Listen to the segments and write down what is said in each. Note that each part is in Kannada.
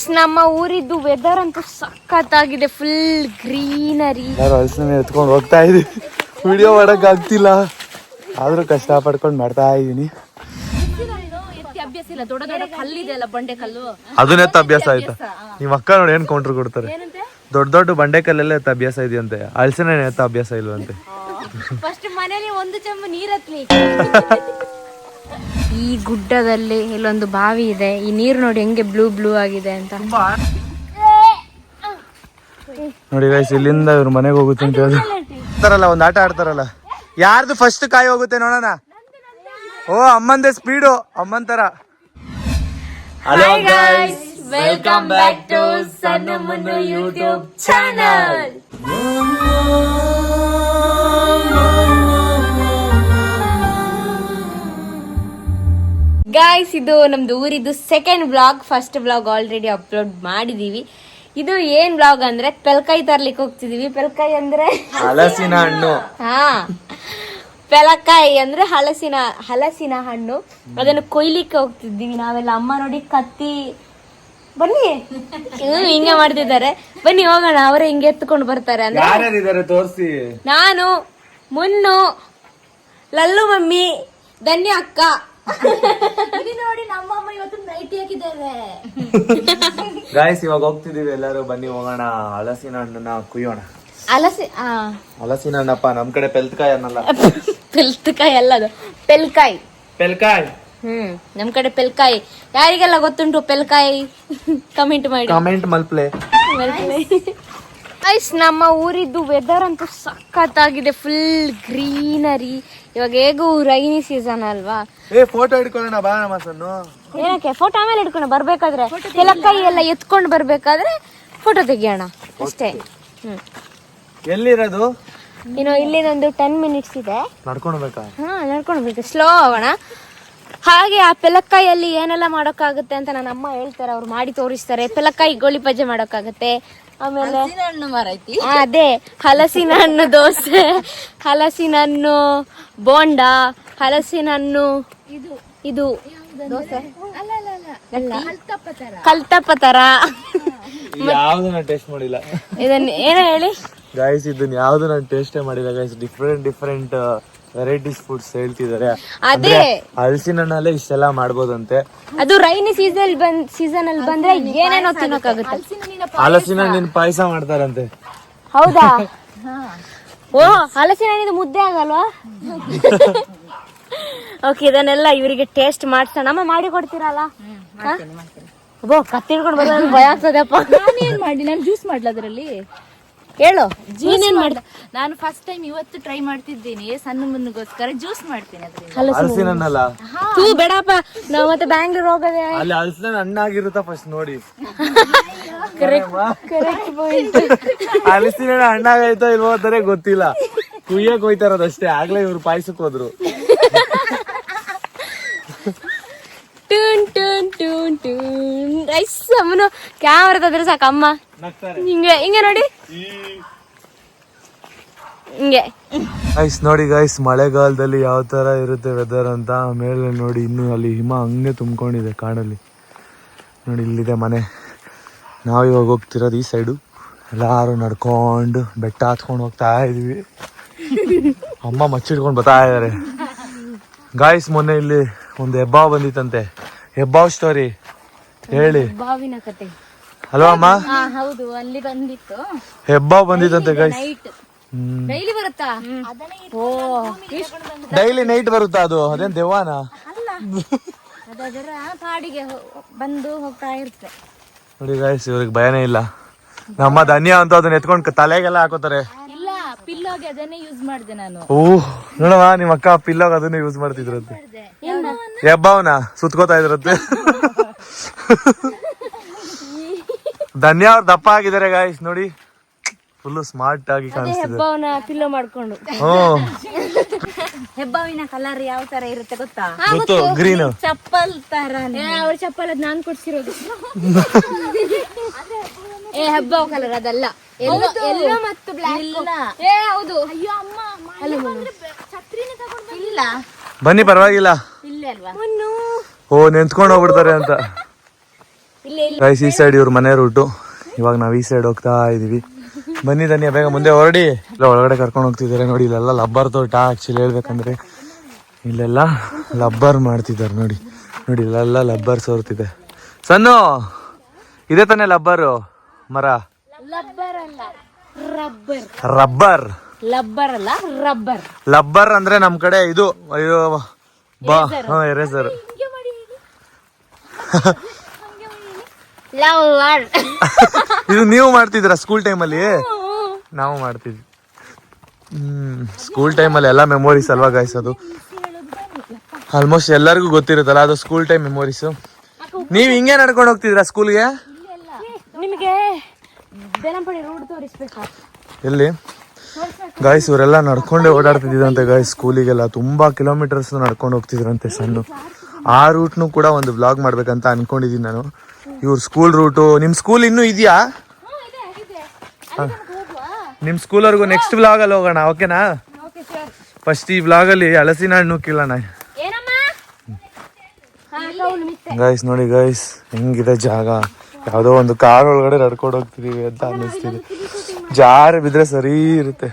ಗೈಸ್ ನಮ್ಮ ಊರಿದ್ದು ವೆದರ್ ಅಂತೂ ಸಖತ್ತಾಗಿದೆ. ಫುಲ್ ಗ್ರೀನರಿ ಹಲಸಿನ ಎತ್ಕೊಂಡು ಹೋಗ್ತಾ ಇದೀವಿ ವಿಡಿಯೋ ಮಾಡಕ್ ಆಗ್ತಿಲ್ಲ. ಆದ್ರೂ ಕಷ್ಟ ಪಡ್ಕೊಂಡು ಮಾಡ್ತಾ ಇದೀನಿ ಅಭ್ಯಾಸ ಇಲ್ಲ ದೊಡ್ಡ ದೊಡ್ಡ ಕಲ್ಲಿದೆ ಅಲ್ಲ ಬಂಡೆ ಕಲ್ಲು. ಅದನ್ನ ಎತ್ತ ಅಭ್ಯಾಸ ಆಯ್ತಾ ನಿಮ್ಮ ಅಕ್ಕ ನೋಡಿ ಏನ್ ಕೌಂಟ್ರ್ ಕೊಡ್ತಾರೆ? ದೊಡ್ಡ ದೊಡ್ಡ ಬಂಡೆ ಕಲ್ಲೆಲ್ಲ ಎತ್ತ ಅಭ್ಯಾಸ ಇದೆಯಂತೆ. ಹಲಸಿನ ಎತ್ತ ಅಭ್ಯಾಸ ಇಲ್ವಂತೆ. ಫಸ್ಟ್ ಮನೇಲಿ ಒಂದು ಚಮ್ಮ ನೀರತ್ಲಿ ಈ ಗುಡ್ಡದಲ್ಲಿ ಇಲ್ಲೊಂದು ಬಾವಿ ಇದೆ. ಈ ನೀರು ನೋಡಿ ಹೆಂಗೆ ಬ್ಲೂ ಬ್ಲೂ ಆಗಿದೆ ಅಂತ. ನೋಡಿ ಗೈಸ್ ಇಲ್ಲಿಂದ ಇವ್ರ ಮನೆಗೆ ಹೋಗುತ್ತೆ ಅಂತ ಹೇಳಿ ಆಡ್ತಾರಲ್ಲ ಒಂದ್ ಆಟ ಆಡ್ತಾರಲ್ಲ. ಯಾರ್ದು ಫಸ್ಟ್ ಕಾಯಿ ಹೋಗುತ್ತೆ ನೋಡೋಣ. ಓ ಅಮ್ಮಂದೆ ಸ್ಪೀಡು ಅಮ್ಮನ್ ತರ. Hello guys welcome back to ಸಣ್ಣ ಮುನ್ನು ಯೂಟ್ಯೂಬ್ ಚಾನಲ್ ಗಾಯ್ಸ್ ಇದು ನಮ್ದು ಊರಿದ್ದು second blog first blog already upload ಮಾಡಿದೀವಿ. ಇದು ಏನ್ ಬ್ಲಾಗ್ ಅಂದ್ರೆ ಪೆಲ್ಕಾಯಿ ತರ್ಲಿಕ್ಕೆ ಹೋಗ್ತಿದೀವಿ. ಪೆಲ್ಕಾಯಿ ಅಂದ್ರೆ ಹಲಸಿನ ಹಣ್ಣು. ಹಾ. ಪೆಲಕಾಯಿ ಅಂದ್ರೆ ಹಲಸಿನ ಹಲಸಿನ ಹಣ್ಣು. ಅದನ್ನು ಕೊಯ್ಲಿಕ್ಕೆ ಹೋಗ್ತಿದ್ದೀವಿ ನಾವೆಲ್ಲ. ಅಮ್ಮ ನೋಡಿ ಕತ್ತಿ. ಬನ್ನಿ. ಹಿಂಗೆ ಮಾಡ್ತಿದ್ದಾರೆ. ಬನ್ನಿ ಹೋಗೋಣ. ಅವರೇ ಹಿಂಗೆ ಎತ್ಕೊಂಡು ಬರ್ತಾರೆ ಅಂದ್ರೆ ತೋರಿಸಿ. ನಾನು ಮುನ್ನು ಲಲ್ಲು ಮಮ್ಮಿ ಧನ್ಯ ಅಕ್ಕ. ನೋಡಿ ನಮ್ಮಮ್ಮ ಇವತ್ತು ನೈಟಿ ಹಾಕಿದ್ದೇವೆ ಗಾಯ್ಸ್ ಇವಾಗ ಹೋಗ್ತಿದೀವಿ ಎಲ್ಲರೂ. ಬನ್ನಿ ಹೋಗೋಣ. ಹಲಸಿನ ಹಣ್ಣನ್ನ ಕುಯ್ಯೋಣ. ಹಲಸಿ ಆ. ಹಲಸಿನ ಹಣ್ಣಪ್ಪ ನಮ್ ಕಡೆ ಪೆಲ್ತ್ಕಾಯಿ ಅನ್ನಲ್ಲ. ಪೆಲ್ತ್ಕಾಯಿ ಅಲ್ಲ ಅದು. ಪೆಲ್ಕಾಯಿ. ಪೆಲ್ಕಾಯ್. ಹ್ಮ್ ನಮ್ ಕಡೆ ಪೆಲ್ಕಾಯಿ. ಯಾರಿಗೆಲ್ಲ ಗೊತ್ತುಂಟು ಪೆಲ್ಕಾಯಿ? ಕಮೆಂಟ್ ಮಾಡಿ. ಕಮೆಂಟ್ ಮಲ್ಪ್ಲೆ. ಗೈಸ್ ನಮ್ಮ ಊರಿದ್ದು ವೆದರ್ ಅಂತೂ ಸಖತ್ತಾಗಿದೆ. ಫುಲ್ ಗ್ರೀನರಿ ಇವಾಗ ಹೇಗೂ ರೈನಿ ಸೀಸನ್ ಅಲ್ವಾ? ಏ ಫೋಟೋ ಹಿಡ್ಕೊಳ್ಳೋಣ ಬಾ ನಮ್ಮ ಸನ್ನು. ಏನಕ್ಕೆ? ಫೋಟೋ ಆಮೇಲೆ ಹಿಡ್ಕೊಣ ಬರ್ಬೇಕಾದ್ರೆ? ಪೆಲಕಾಯಿ ಎಲ್ಲ ಎತ್ಕೊಂಡು ಬರ್ಬೇಕಾದ್ರೆ ಫೋಟೋ ತೆಗಿಯೋಣ. ಅಷ್ಟೇ. ಹ್ಮ್. ಎಲ್ಲಿರೋದು? ಇನ್ನು ಇಲ್ಲಿದೊಂದು ಟೆನ್ ಮಿನಿಟ್ಸ್ ಇದೆ. ನಡ್ಕೊಳ್ಬೇಕಾ ಹಾ ನಡ್ಕೊಂಡು ಸ್ಲೋ ಆಗೋಣ. ಹಾಗೆ ಆ ಪೆಲಕ್ಕಾಯಲ್ಲಿ ಏನೆಲ್ಲ ಮಾಡೋಕ್ಕಾಗುತ್ತೆ ಅಂತ ನನ್ನ ಅಮ್ಮ ಹೇಳ್ತಾರೆ. ಅವ್ರು ಮಾಡಿ ತೋರಿಸ್ತಾರೆ. ಪೆಲಕ್ಕಾಯಿ ಗೋಳಿ ಪಜ್ಜೆ ಮಾಡೋಕ್ಕಾಗುತ್ತೆ. ಆಮೇಲೆ ಹಣ್ಣು ಮಾರೈತಿ ಆ, ಅದೇ ಹಲಸಿನ ಹಣ್ಣು ದೋಸೆ ಹಲಸಿನ ಹಣ್ಣು ಬೋಂಡ ಹಲಸಿನ ಹಣ್ಣು ಇದು. ದೋಸೆ? ಕಲ್ತಪ್ಪ ತರ. ಯಾವ್ದು ನಾನು ಟೇಸ್ಟ್ ಮಾಡಿಲ್ಲ. ಇದನ್ನ ಏನು ಹೇಳಿ. ಗೈಸ್ ಇದನ್ನ ಯಾವ್ದು ನಾನು ಟೇಸ್ಟೇ ಮಾಡಿಲ್ಲ guys different different varieties foods ಹೇಳ್ತಿದಾರೆ. ಅದೇ. ಹಲಸಿನ ಹಣ್ಣಲ್ಲೇ ಇಷ್ಟೆಲ್ಲ ಮಾಡ್ಬೋದಂತೆ. ಅದು ರೈನಿ ಸೀಸನ್ ಬಂದ್ ಸೀಸನ್ ಅಲ್ಲಿ ಬಂದ್ರೆ ಏನೇನೋ ತಿನ್ನೋಕಾಗುತ್ತೆ ಹಲಸಿನ ಹಣ್ಣಿನ ಪಾಯಸ. ಮಾಡ್ತಾರಂತೆ. ಹೌದಾ? ಓ ಹಲಸಿನ ಹಣ್ಣಿದು ಮುದ್ದೆ ಆಗಲ್ವಾ? ಓಕೆ ಇದನ್ನೆಲ್ಲ ಇವರಿಗೆ ಟೇಸ್ಟ್ ಮಾಡ್ಸೋಣ. ಅಮ್ಮ ಮಾಡಿ ಕೊಡ್ತೀರಲ್ಲ? ಓ ಕತ್ತಿಡ್ಕೊಂಡು ಬರೋದು ಭಯ ಆಗ್ತದಪ್ಪ. ಏನ್ ಮಾಡಿ ನಾನು ಜ್ಯೂಸ್ ಮಾಡ್ಲಾ ಅದರಲ್ಲಿ? ಹೇಳು ನೀನೇನ್ ಮಾಡ್ದ ನಾನು ಫಸ್ಟ್ ಟೈಮ್ ಇವತ್ತು ಟ್ರೈ ಮಾಡ್ತಿದ್ದೀನಿ. ಸಣ್ಣ ಮುನ್ನಿಗೋಸ್ಕರ ಜ್ಯೂಸ್ ಮಾಡ್ತೀನಿ ಅದರಿಂದ ಹಲಸಿನ ಹಣ್ಣಲ್ಲ? ತೂ ಬೇಡಪ್ಪ. ನಾವು ಮತ್ತೆ ಬ್ಯಾಂಗ್ಳೂರ್ ಹೋಗೋದೇ ಅಲ್ಲಿ ಹಲಸಿನ ಹಣ್ಣಾಗಿರುತ್ತಾ ಫಸ್ಟ್ ನೋಡಿ. ಹಲಸಿನ ಹಣ್ಣು ಹಣ್ಣಾಗೈತೋ ಇಲ್ವೋ ಅಂತಾನೆ ಗೊತ್ತಿಲ್ಲ. ಕುಯ್ಯಕ್ ಹೋಯ್ತಾರದಷ್ಟೇ. ಆಗ್ಲೇ ಇವ್ರು ಪಾಯಸಕ್ ಹೋದ್ರು. ಟೂನ್ ಟೂನ್ ಟೂನ್ ಟೂನ್. ರೈಸ್ ಅಮ್ಮನು ಕ್ಯಾಮ್ರಾ ತೆಗೆದ್ರೆ ಸಾಕು ಅಮ್ಮ ಹಿಂಗೆ ಹಿಂಗೆ ನೋಡಿ. ಹಿಂಗೆ. ಗೈಸ್ ನೋಡಿ ಗೈಸ್ ಮಳೆಗಾಲದಲ್ಲಿ ಯಾವ ತರ ಇರುತ್ತೆ ವೆದರ್ ಅಂತ ಮೇಲೆ ನೋಡಿ ಇನ್ನು ಅಲ್ಲಿ ಹಿಮ ಹಂಗೆ ತುಂಬ್ಕೊಂಡಿದೆ ಕಾಡಲ್ಲಿ. ನೋಡಿ ಇಲ್ಲಿದೆ ಮನೆ. ನಾವು ಇವಾಗ ಹೋಗ್ತಿರೋದು ಈ ಸೈಡು ಎಲ್ಲರೂ ನಡ್ಕೊಂಡು ಬೆಟ್ಟ ಹತ್ಕೊಂಡು ಹೋಗ್ತಾ ಇದೀವಿ. ಅಮ್ಮ ಮಚ್ಚಿಡ್ಕೊಂಡು ಬರ್ತಾ ಇದ್ದಾರೆ ಗಾಯ್ಸ್ ಮೊನ್ನೆ ಇಲ್ಲಿ ಒಂದು ಹೆಬ್ಬಾವ್ ಬಂದಿತ್ತಂತೆ. ಹೆಬ್ಬಾವ್ ಸ್ಟೋರಿ ಹೇಳಿ. ಬಾವಿನ ಕತೆ. ಹಲೋ ಅಮ್ಮ? ಹಾ ಹೌದು ಅಲ್ಲಿ ಬಂದಿತ್ತು. ಹೆಬ್ಬಾವ್ ಬಂದಿತ್ತಂತೆ ಗೈಸ್ ಡೈಲಿ ಬರುತ್ತಾ? ಓ ಡೈಲಿ ನೈಟ್ ಬರುತ್ತಾ ಅದು? ಅದೇನ್ ದೆವ್ವಾನ? ಅದರ ಹೋ- ಬಂದು ಹೋಗ್ತಾ ಇರುತ್ತೆ ನೋಡಿ ಗಾಯ್ಸ್ ಇವ್ರಿಗೆ ಭಯನೇ ಇಲ್ಲ. ನಮ್ಮ ಧನ್ಯ ಅಂತ ಅದನ್ನ ಎತ್ಕೊಂಡು ತಲೆಗೆಲ್ಲ ಹಾಕೋತಾರೆ. ಇಲ್ಲ ಪಿಲ್ಲೋಗೆ ಅದನ್ನೇ ಯೂಸ್ ಮಾಡಿದೆ ನಾನು. ಓ ನೋಡವ ನಿಮ್ಮ ಅಕ್ಕ ಪಿಲ್ಲೋಗ್ ಅದನ್ನ ಯೂಸ್ ಮಾಡ್ತಿದ್ರಂತೆ. ಹೆಬ್ಬಾವನ? ಸುತ್ಕೋತಾ ಇದ್ರಂತೆ. ಧನ್ಯ ಅವ್ರು ದಪ್ಪ ಆಗಿದ್ದಾರೆ ಗಾಯ್ಸ್ ನೋಡಿ. ಫುಲ್ ಸ್ಮಾರ್ಟ್ ಆಗಿ ಕಾಣಿಸ್ತಿದೆ. ಹೆಬ್ಬವನ ಪಿಲ್ಲೋ ಮಾಡ್ಕೊಂಡು. ಹ್ಮ್. ಹೆಬ್ಬಾವಿನ ಕಲರ್ ಯಾವ ತರ ಇರುತ್ತೆ ಗೊತ್ತಾ? ಗೊತ್ತು. ಗ್ರೀನ್ ಚಪ್ಪಲ್ ತರ. ಅವ್ರ ಚಪ್ಪಲ್ ಅದ್ ನಾನ್ ಕೊಡ್ಸಿರೋದು. ಏ ಹೆಬ್ಬಾವ್ ಕಲರ್ ಅದಲ್ಲ. ಎಲ್ಲೋ ಎಲ್ಲೋ ಮತ್ತು ಬ್ಲಾಕ್ ಇಲ್ಲ. ಏ ಹೌದು. ಅಯ್ಯೋ ಅಮ್ಮ ಛತ್ರಿನ ತಗೊಂಡು ಇಲ್ಲ. ಬನ್ನಿ ಪರವಾಗಿಲ್ಲ. ಇಲ್ಲೇ ಅಲ್ವಾ? ಮುನ್ನು ಓ ನೆಂತ್ಕೊಂಡು ಹೋಗ್ಬಿಡ್ತಾರೆ ಅಂತ. ಇಲ್ಲ ಇಲ್ಲಿ. ಗೈಸ್ ಈ ಸೈಡ್ ಇವ್ರ ಮನೆ ರೂಟು ಇವಾಗ ನಾವು ಈ ಸೈಡ್ ಹೋಗ್ತಾ ಇದೀವಿ. ಬನ್ನಿ ಧನ್ಯ ಬೇಗ ಮುಂದೆ ಹೊರಡಿ. ಇಲ್ಲ ಒಳಗಡೆ ಕರ್ಕೊಂಡು ಹೋಗ್ತಿದ್ದಾರೆ ನೋಡಿ ಇಲ್ಲೆಲ್ಲ ಲಬ್ಬರ್ ತೋಟ ಆಕ್ಚುಲಿ ಹೇಳ್ಬೇಕಂದ್ರೆ. ಇಲ್ಲೆಲ್ಲ ಲಬ್ಬರ್ ಮಾಡ್ತಿದ್ದಾರೆ ನೋಡಿ. ನೋಡಿ ಇಲ್ಲೆಲ್ಲ ಲಬ್ಬರ್ ಸೋರ್ತಿದೆ. ಸಣ್ಣ ಇದೇ ತಾನೇ ಲಬ್ಬರು? ಮರ? ಲಬ್ಬರ್ ಅಲ್ಲ ರಬ್ಬರ್. ರಬ್ಬರ್. ಲಬ್ಬರ್ ಅಲ್ಲ ರಬ್ಬರ್. ಲಬ್ಬರ್ ಅಂದ್ರೆ ನಮ್ ಕಡೆ ಇದು ಅಯ್ಯೋ ಬಾ. ಹಾ ಎರೇಸರ್ ಇದು ನೀವು ಮಾಡ್ತಿದ್ರ ಸ್ಕೂಲ್ ಟೈಮಲ್ಲಿ ನಾವು ಮಾಡ್ತಿದ್ವಿ. ಹ್ಮ್ ಸ್ಕೂಲ್ ಟೈಮಲ್ಲಿ ಎಲ್ಲ ಮೆಮೊರೀಸ್ ಅಲ್ವಾ ಗಾಯ್ಸ್ ಅದು? ಆಲ್ಮೋಸ್ಟ್ ಎಲ್ಲರಿಗೂ ಗೊತ್ತಿರುತ್ತಲ್ಲ ಅದು ಸ್ಕೂಲ್ ಟೈಮ್ ಮೆಮೊರೀಸ್ ನೀವು ಹಿಂಗೆ ನಡ್ಕೊಂಡು ಹೋಗ್ತಿದ್ರಾ ಸ್ಕೂಲ್ಗೆ ನಿಮಗೆ ಎಲ್ಲಿ? ಗಾಯ್ಸ್ ಇವರೆಲ್ಲ ನಡ್ಕೊಂಡೇ ಓಡಾಡ್ತಿದ್ರಂತೆ ಗಾಯ್ಸ್ ಸ್ಕೂಲಿಗೆಲ್ಲ ತುಂಬಾ ಕಿಲೋಮೀಟರ್ಸ್ ನಡ್ಕೊಂಡು ಹೋಗ್ತಿದ್ರಂತೆ ಸಣ್ಣ. ಆ ರೂಟ್ನು ಕೂಡ ಒಂದು ಬ್ಲಾಗ್ ಮಾಡ್ಬೇಕಂತ ಅನ್ಕೊಂಡಿದ್ದೀನಿ ನಾನು. ಇವ್ರ ಸ್ಕೂಲ್ ರೂಟು ನಿಮ್ಮ ಸ್ಕೂಲ್ ಇನ್ನೂ ಇದೆಯಾ? ನಿಮ್ಮ ಸ್ಕೂಲ್ವರೆಗೂ ನೆಕ್ಸ್ಟ್ ಬ್ಲಾಗ್ ಅಲ್ಲಿ ಹೋಗೋಣ ಓಕೆನಾ ಫಸ್ಟ್ ಈ ಬ್ಲಾಗ್ ಅಲ್ಲಿ ಹಲಸಿನ ಹಣ್ಣು ಏನಮ್ಮ? ಗೈಸ್ ನೋಡಿ ಗೈಸ್ ಹೆಂಗಿದೆ ಜಾಗ. ಯಾವುದೋ ಒಂದು ಕಾರ್ ಒಳಗಡೆ ನಡ್ಕೊಂಡು ಹೋಗ್ತಿದೀವಿ ಅಂತ ಅನ್ನಿಸ್ತಿದೆ. ಜಾರಿ ಬಿದ್ರೆ ಸರಿ ಇರುತ್ತೆ.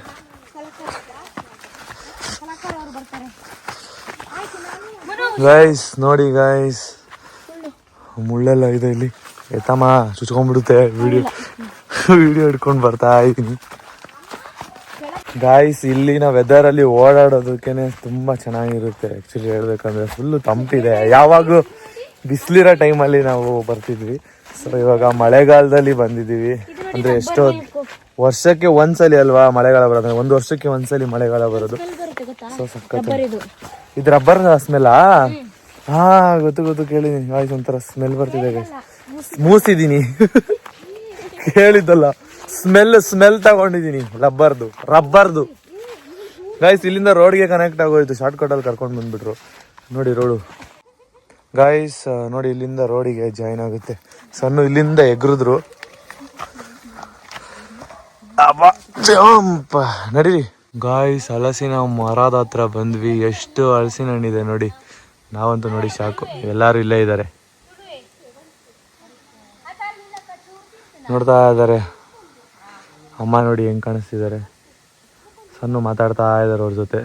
ಗೈಸ್ ನೋಡಿ ಗೈಸ್ ಮುಳ್ಳೆಲ್ಲ ಇದೆ ಇಲ್ಲಿ. ಎತ್ತಮ್ಮ ಚುಚ್ಕೊಂಡ್ಬಿಡುತ್ತೆ. ವಿಡಿಯೋ ವಿಡಿಯೋ ಹಿಡ್ಕೊಂಡು ಬರ್ತಾ ಇದ್ದೀನಿ. ಗಾಯ್ಸ್ ಇಲ್ಲಿನ ವೆದರ್ ಅಲ್ಲಿ ಓಡಾಡೋದಕ್ಕೇನೆ ತುಂಬಾ ಚೆನ್ನಾಗಿರುತ್ತೆ. ಆ್ಯಕ್ಚುಲಿ ಹೇಳ್ಬೇಕಂದ್ರೆ ಫುಲ್ ತಂಪಿದೆ. ಯಾವಾಗಲೂ ಬಿಸಿಲಿರೋ ಟೈಮಲ್ಲಿ ನಾವು ಬರ್ತಿದ್ವಿ. ಸೊ ಇವಾಗ ಮಳೆಗಾಲದಲ್ಲಿ ಬಂದಿದ್ದೀವಿ. ಅಂದ್ರೆ ಎಷ್ಟೋ ವರ್ಷಕ್ಕೆ ಒಂದ್ಸಲಿ ಅಲ್ವಾ ಮಳೆಗಾಲ ಬರೋದು? ಒಂದು ವರ್ಷಕ್ಕೆ ಒಂದ್ಸಲಿ ಮಳೆಗಾಲ ಬರೋದು. ಸೊ ಸಖತ್ ಇದು. ರಬ್ಬರ್ ಸ್ಮೆಲ್ಲಾ ಹಾ ಗೊತ್ತು ಗೊತ್ತು. ಕೇಳಿದೀನಿ. ಗಾಯ್ಸ್ ಒಂಥರ ಸ್ಮೆಲ್ ಬರ್ತಿದೆ ಗೈಸ್ ಮೂಸಿದೀನಿ. ಕೇಳಿದ್ದಲ್ಲ. ಸ್ಮೆಲ್ ಸ್ಮೆಲ್ ತಗೊಂಡಿದೀನಿ. ರಬ್ಬರ್ದು ರಬ್ಬರ್ದು. ಗಾಯ್ಸ್ ಇಲ್ಲಿಂದ ರೋಡ್ಗೆ ಕನೆಕ್ಟ್ ಆಗೋಯ್ತು. ಶಾರ್ಟ್ ಕಟ್ ಅಲ್ಲಿ ಕರ್ಕೊಂಡು ಬಂದ್ಬಿಟ್ರು. ನೋಡಿ ರೋಡು ಗಾಯ್ಸ್ ನೋಡಿ ಇಲ್ಲಿಂದ ರೋಡಿಗೆ ಜಾಯಿನ್ ಆಗುತ್ತೆ. ಸಣ್ಣ ಇಲ್ಲಿಂದ ಎಗ್ರಿದ್ರು. ನಡೀರಿ. ಗಾಯ್ಸ್ ಹಲಸಿನ ಮರದ ಹತ್ರ ಬಂದ್ವಿ. ಎಷ್ಟು ಹಲಸಿನ ಹಣ್ಣಿದೆ ನೋಡಿ. ನಾವಂತೂ ನೋಡಿ ಸಾಕು. ಎಲ್ಲರೂ ಇಲ್ಲೇ ಇದ್ದಾರೆ. ನೋಡ್ತಾ ಇದ್ದಾರೆ. ಅಮ್ಮ ನೋಡಿ ಹೆಂಗೆ ಕಾಣಿಸ್ತಿದ್ದಾರೆ. ಸಣ್ಣ ಮಾತಾಡ್ತಾ ಇದ್ದಾರೆ ಅವ್ರ ಜೊತೆ.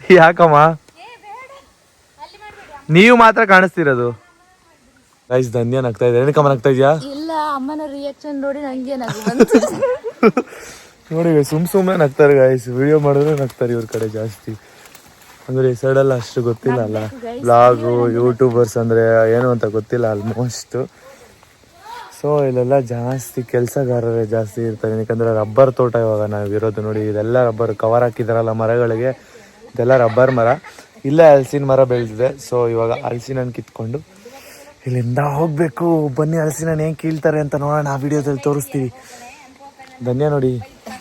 ಯಾಕಮ್ಮ? ನೀವು ಮಾತ್ರ ಕಾಣಿಸ್ತಿರೋದು? ಗೈಸ್ ಧನ್ಯ ನಗ್ತಾ ಇದ್ದಾರೆ. ಏನಕ್ಕಮ್ಮ ನಗ್ತಾ ಇದೆಯಾ ಇಲ್ಲ ಅಮ್ಮನ ರಿಯಾಕ್ಷನ್ ನೋಡಿ ನಂಗೆ ನಗು ನೋಡಿ ಸುಮ್ ಸುಮ್ಮನೆ ನಗ್ತಾರೆ ಗಾಯ್ಸ್ ವಿಡಿಯೋ ಮಾಡಿದ್ರೆ ನಗ್ತಾರೆ ಇವ್ರ ಕಡೆ ಜಾಸ್ತಿ. ಅಂದ್ರೆ ಈ ಸೈಡೆಲ್ಲ ಅಷ್ಟು ಗೊತ್ತಿಲ್ಲ ಅಲ್ಲ. ಬ್ಲಾಗು ಯೂಟ್ಯೂಬರ್ಸ್ ಅಂದ್ರೆ ಏನು ಅಂತ ಗೊತ್ತಿಲ್ಲ ಆಲ್ಮೋಸ್ಟ್ ಸೊ ಇಲ್ಲೆಲ್ಲ ಜಾಸ್ತಿ ಕೆಲಸಗಾರರೇ ಜಾಸ್ತಿ ಇರ್ತಾರೆ. ಯಾಕಂದ್ರೆ ರಬ್ಬರ್ ತೋಟ ಇವಾಗ ನಾವು ಇರೋದು ನೋಡಿ ಇದೆಲ್ಲ ರಬ್ಬರ್ ಕವರ್ ಹಾಕಿದಾರಲ್ಲ ಮರಗಳಿಗೆ ಇದೆಲ್ಲ ರಬ್ಬರ್ ಮರ. ಇಲ್ಲೇ ಹಲಸಿನ ಮರ ಬೆಳೆದಿದೆ. ಸೊ ಇವಾಗ ಹಲಸಿನ ಹಣ್ಣು ಕಿತ್ಕೊಂಡು ಇಲ್ಲಿಂದ ಹೋಗ್ಬೇಕು. ಬನ್ನಿ ಹಲಸಿನ ಹಣ್ಣು ಹೆಂಗ್ ಕೀಳ್ತಾರೆ ಅಂತ ನೋಡೋಣ. ಆ ವಿಡಿಯೋದಲ್ಲಿ ತೋರಿಸ್ತೀವಿ. ಧನ್ಯ ನೋಡಿ.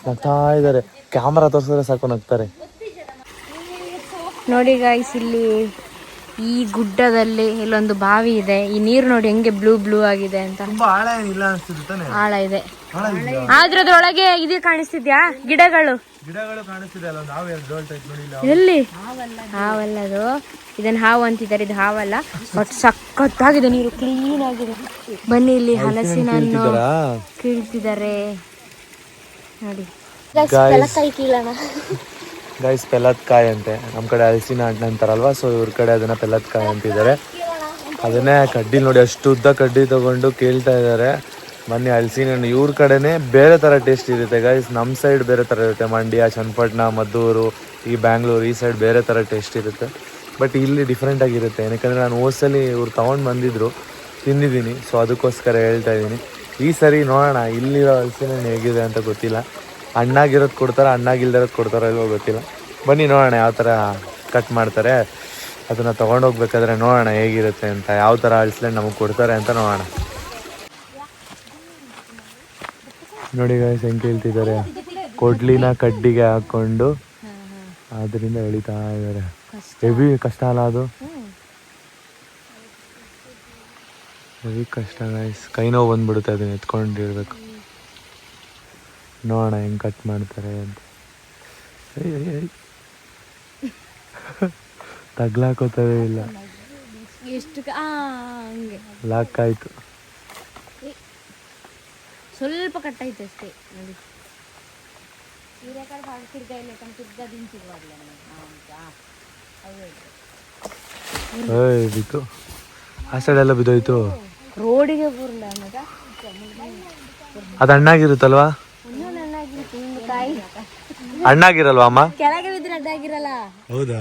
ನಗ್ತಾ ಇದ್ದಾರೆ. ಕ್ಯಾಮ್ರಾ ತೋರಿಸಿದ್ರೆ ಸಾಕು ನಗ್ತಾರೆ. ನೋಡಿ ಗಾಯ್ಸ್ ಇಲ್ಲಿ ಈ ಗುಡ್ಡದಲ್ಲಿ ಇಲ್ಲೊಂದು ಬಾವಿ ಇದೆ. ಈ ನೀರು ನೋಡಿ ಹೆಂಗೆ ಬ್ಲೂ ಬ್ಲೂ ಆಗಿದೆ ಅಂತ. ತುಂಬಾ ಆಳ ಏನಿಲ್ಲ ಅನ್ಸುತ್ತೆ ತಾನೆ? ಆಳ ಇದೆ. ಆದ್ರದೊಳಗೆ ಇದು ಕಾಣಿಸ್ತಿದ್ಯಾ? ಗಿಡಗಳು. ಗಿಡಗಳು ಕಾಣಿಸ್ತಿದೆ ಅಲ್ಲ ನಾವು ಎರಡು ಡೋಲ್ ಟೈಪ್ ನೋಡಿ ಇಲ್ಲ. ಎಲ್ಲಿ? ಹಾವಲ್ಲದು. ಇದನ್ನ ಹಾವು ಅಂತಿದ್ದಾರೆ ಇದು ಹಾವಲ್ಲ. ಬಟ್ ಸಖತ್ತಾಗಿದೆ ನೀರು ಕ್ಲೀನ್ ಆಗಿದೆ. ಬನ್ನಿ ಇಲ್ಲಿ ಹಲಸಿನ ಹಣ್ಣು ಕೀಳ್ತಿದ್ದಾರೆ? ನೋಡಿ. ಗೈಸ್ ಪೆಲ್ಲತ್ಕಾಯಿ ಅಂತೆ. ನಮ್ಮ ಕಡೆ ಹಲಸಿನ ಹಣ್ಣು ಅಂತಾರಲ್ವ? ಸೊ ಇವ್ರ ಕಡೆ ಅದನ್ನ ಪೆಲ್ಲತ್ಕಾಯಿ ಅಂತಿದ್ದಾರೆ. ಅದನ್ನೇ ಕಡ್ಡಿ ನೋಡಿ, ಅಷ್ಟು ಉದ್ದ ಕಡ್ಡಿ ತಗೊಂಡು ಕೇಳ್ತಾ ಇದ್ದಾರೆ ಬನ್ನಿ ಹಲಸಿನ ಹಣ್ಣು ಇವ್ರ ಕಡೆನೇ ಬೇರೆ ಥರ ಟೇಸ್ಟ್ ಇರುತ್ತೆ ಗೈಸ್ ನಮ್ಮ ಸೈಡ್ ಬೇರೆ ಥರ ಇರುತ್ತೆ. ಮಂಡ್ಯ ಚನ್ನಪಟ್ಟಣ ಮದ್ದೂರು, ಈ ಬ್ಯಾಂಗ್ಳೂರು ಈ ಸೈಡ್ ಬೇರೆ ಥರ ಟೇಸ್ಟ್ ಇರುತ್ತೆ. ಬಟ್ ಇಲ್ಲಿ ಡಿಫ್ರೆಂಟ್ ಆಗಿರುತ್ತೆ. ಏನಕ್ಕಂದ್ರೆ ನಾನು ಓಸಲ್ಲಿ ಇವ್ರು ತೊಗೊಂಡು ಬಂದಿದ್ರು, ತಿಂದಿದ್ದೀನಿ. ಸೊ ಅದಕ್ಕೋಸ್ಕರ ಹೇಳ್ತಾ ಇದ್ದೀನಿ. ಈ ಸರಿ ನೋಡೋಣ, ಇಲ್ಲಿರೋ ಹಲಸಿನ ಹೇಗಿದೆ ಅಂತ ಗೊತ್ತಿಲ್ಲ. ಹಣ್ಣಾಗಿರೋದು ಕೊಡ್ತಾರೆ ಅಣ್ಣಾಗಿಲ್ದಿರೋದು ಕೊಡ್ತಾರೋ ಇಲ್ವೋ ಗೊತ್ತಿಲ್ಲ. ಬನ್ನಿ ನೋಡೋಣ ಯಾವ ಥರ ಕಟ್ ಮಾಡ್ತಾರೆ. ಅದನ್ನು ತೊಗೊಂಡೋಗ್ಬೇಕಾದ್ರೆ ನೋಡೋಣ ಹೇಗಿರುತ್ತೆ ಅಂತ ಯಾವ ಥರ ಅಳಿಸ್ಲೆಂಡ್ ನಮಗೆ ಕೊಡ್ತಾರೆ ಅಂತ ನೋಡೋಣ. ನೋಡಿ ಗಾಯ್ಸ್ ಹೆಂಗೆ ಕೇಳ್ತಿದ್ದಾರೆ. ಕೊಡ್ಲಿನ ಕಡ್ಡಿಗೆ ಹಾಕೊಂಡು ಅದರಿಂದ ಎಳಿತಾ ಇದ್ದಾರೆ. ಹೆವಿ ಕಷ್ಟ ಅಲ್ಲ ಅದು? ಹೆವಿ ಕಷ್ಟ ಗಾಯ್ಸ್ ಕೈ ನೋವು ಬಂದ್ಬಿಡುತ್ತೆ ಅದನ್ನ ಎತ್ಕೊಂಡಿರ್ಬೇಕು. ನೋಡೋಣ ಹೆಂಗೆ ಕಟ್ ಮಾಡ್ತಾರೆ ಅಂತ. ತಗ್ಲಾಕೋತವೇ ಇಲ್ಲ. ಎಷ್ಟು ಹಂಗೆ. ಲಾಕ್ ಆಯ್ತು. ಸ್ವಲ್ಪ ಕಟ್ಟೈತೆ ಅಷ್ಟೇ. ನೋಡಿ. ಹೀರೆಕಾಯಿ ಹಾಕಿರ್ಗ ಇಲ್ಲ ಕಂಪಿದ್ದ ದಿಂಚಿರುವಾಗಲೇ ಏಯ್ ಬಿತ್ತು. ಆ ಸೈಡೆಲ್ಲ ಎಲ್ಲ ಬಿದ್ದೋಯ್ತು. ರೋಡಿಗೆ ಬರಲ್ಲ ಮಗ ಅದು ಹಣ್ಣಾಗಿರುತ್ತಲ್ವಾ ಹಣ್ಣಾಗಿರಲ್ವಾ ಅಮ್ಮ? ಕೆಳಗೆ ಬಿದ್ರೆ ಅಡ್ಡಾಗಿರಲ್ಲ ಹೌದಾ?